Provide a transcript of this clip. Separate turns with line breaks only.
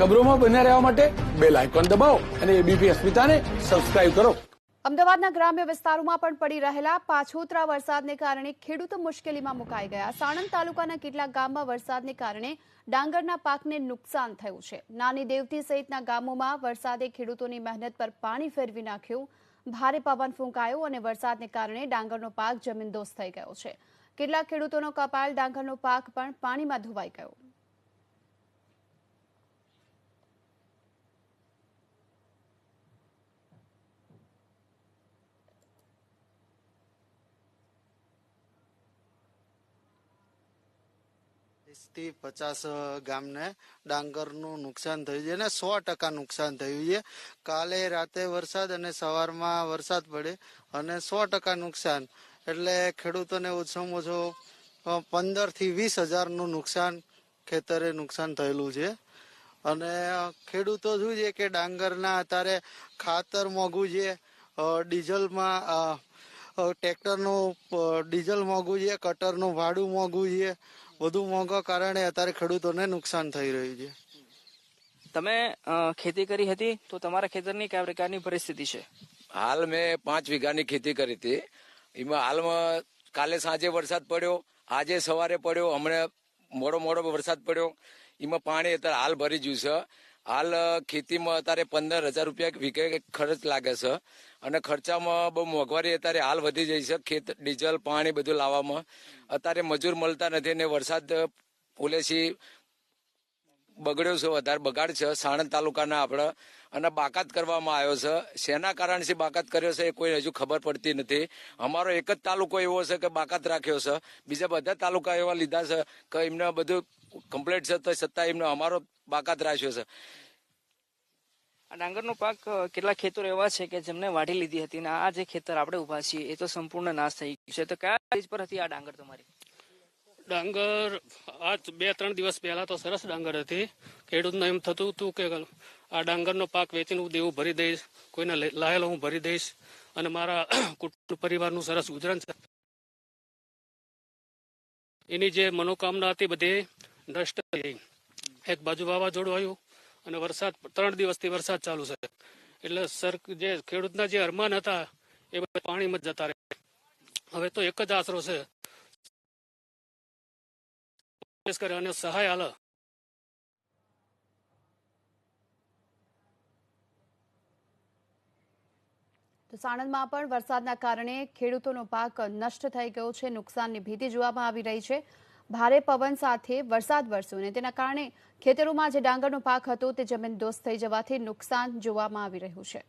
ખબરોમાં બન્યા રહેવા માટે બેલ આઇકોન દબાવો અને એબીપી અસ્મિતાને સબસ્ક્રાઇબ કરો.
અમદાવાદના ગ્રામ્ય વિસ્તારોમાં પણ પડી રહેલા પાછોતરા વરસાદને કારણે ખેડૂતો મુશ્કેલીમાં મુકાઈ ગયા. સાણંદ તાલુકાના કેટલાક ગામમાં વરસાદને કારણે ડાંગરના પાકને નુકસાન થયું છે. નાની દેવતી સહિતના ગામોમાં વરસાદે ખેડૂતોની મહેનત પર પાણી ફેરવી નાખ્યું. ભારે પવન ફૂંકાયો અને વરસાદને કારણે ડાંગરનો પાક જમીનદોસ્ત થઈ ગયો છે. કેટલાક ખેડૂતોનો કપાલ ડાંગરનો પાક પણ પાણીમાં ધોવાઈ ગયો.
થી પચાસ ગામને ડાંગરનું નુકસાન થયું છે અને સો ટકા નુકસાન થયું છે. કાલે રાતે વરસાદ અને સવારમાં વરસાદ પડે અને સો ટકા નુકસાન. એટલે ખેડૂતોને ઓછામાં ઓછો પંદરથી વીસ હજારનું નુકસાન ખેતરે નુકસાન થયેલું છે. અને ખેડૂતો શું છે કે ડાંગરના અત્યારે ખાતર મોંઘું છે ડીઝલમાં ટ્રેક્ટરનું ડીઝલ મોંઘું છે કટરનું ભાડું મોંઘું છે બધું મોંઘા કારણે અત્યારે ખેડૂતોને નુકસાન થઈ રહ્યું છે.
તમે ખેતી કરી હતી તો તમારા ખેતરની કયા પ્રકારની પરિસ્થિતિ છે?
હાલ મેં પાંચ વીઘાની ખેતી કરી હતી. એમાં હાલમાં કાલે સાંજે વરસાદ પડ્યો આજે સવારે પડ્યો હમણાં મોડો મોડો વરસાદ પડ્યો. એમાં પાણી અત્યારે હાલ ભરી ગયું છે. હાલ ખેતીમાં અત્યારે પંદર હજાર રૂપિયા વીઘે ખર્ચ લાગે છે. અને ખર્ચામાં બહુ મોંઘવારી અત્યારે હાલ વધી જાય છે. ખેત, ડીઝલ, પાણી બધું લાવવામાં. અત્યારે મજૂર મળતા નથી ને વરસાદ પોલેસી બગડ્યો છે. વધારે બગાડ છે. સાણંદ તાલુકાના આપણા. અને બાકાત કરવામાં આવ્યો છે. શેના કારણથી બાકાત કર્યો છે એ કોઈ હજુ ખબર પડતી નથી. અમારો એક જ તાલુકો એવો છે કે બાકાત રાખ્યો છે. બીજા બધા તાલુકા એવા લીધા છે કે એમને બધું કમ્પ્લીટ છે તો છતાં એમને અમારો બાકાત રાખ્યો છે.
આ ડાંગરનો પાક કેટલા ખેતર એવા છે કે જેમને વાઢી લીધી હતી અને આ જે ખેતર આપણે ઊભા છીએ એ તો સંપૂર્ણ નાશ થઈ ગયું છે. તો કયા સ્ટેજ પર હતી આ ડાંગર તમારી?
ડાંગર આજ બે ત્રણ દિવસ પહેલા તો સરસ ડાંગર હતી. ખેડૂતને એમ થતું હતું કે આ ડાંગરનો પાક વેચીને હું દેવું ભરી દઈશ કોઈને લાયેલો હું ભરી દઈશ અને મારા કુટુંબ પરિવારનું સરસ ગુજરાન છે. એની જે મનોકામના હતી બધી નષ્ટ થઈ. એક બાજુ વાવાઝોડું આવ્યું અને વરસાદ, ત્રણ દિવસથી વરસાદ ચાલુ છે. એટલે સર, જે ખેડૂતના જે અરમાન હતા, એ બધા પાણીમાં જતા રહે. હવે તો એક જ આશરો છે. અને સહાય હાલે.
તો સાણંદમાં પણ વરસાદના કારણે ખેડૂતોનો પાક નષ્ટ થઈ ગયો છે. નુકસાનની ભીતિ જોવામાં આવી રહી છે. ભારે પવન સાથે વરસાદ વરસ્યો અને તેના કારણે ખેતરોમાં જે ડાંગરનો પાક હતો તે જમીન દોસ્ત થઈ જવાથી નુકસાન જોવામાં આવી રહ્યું છે.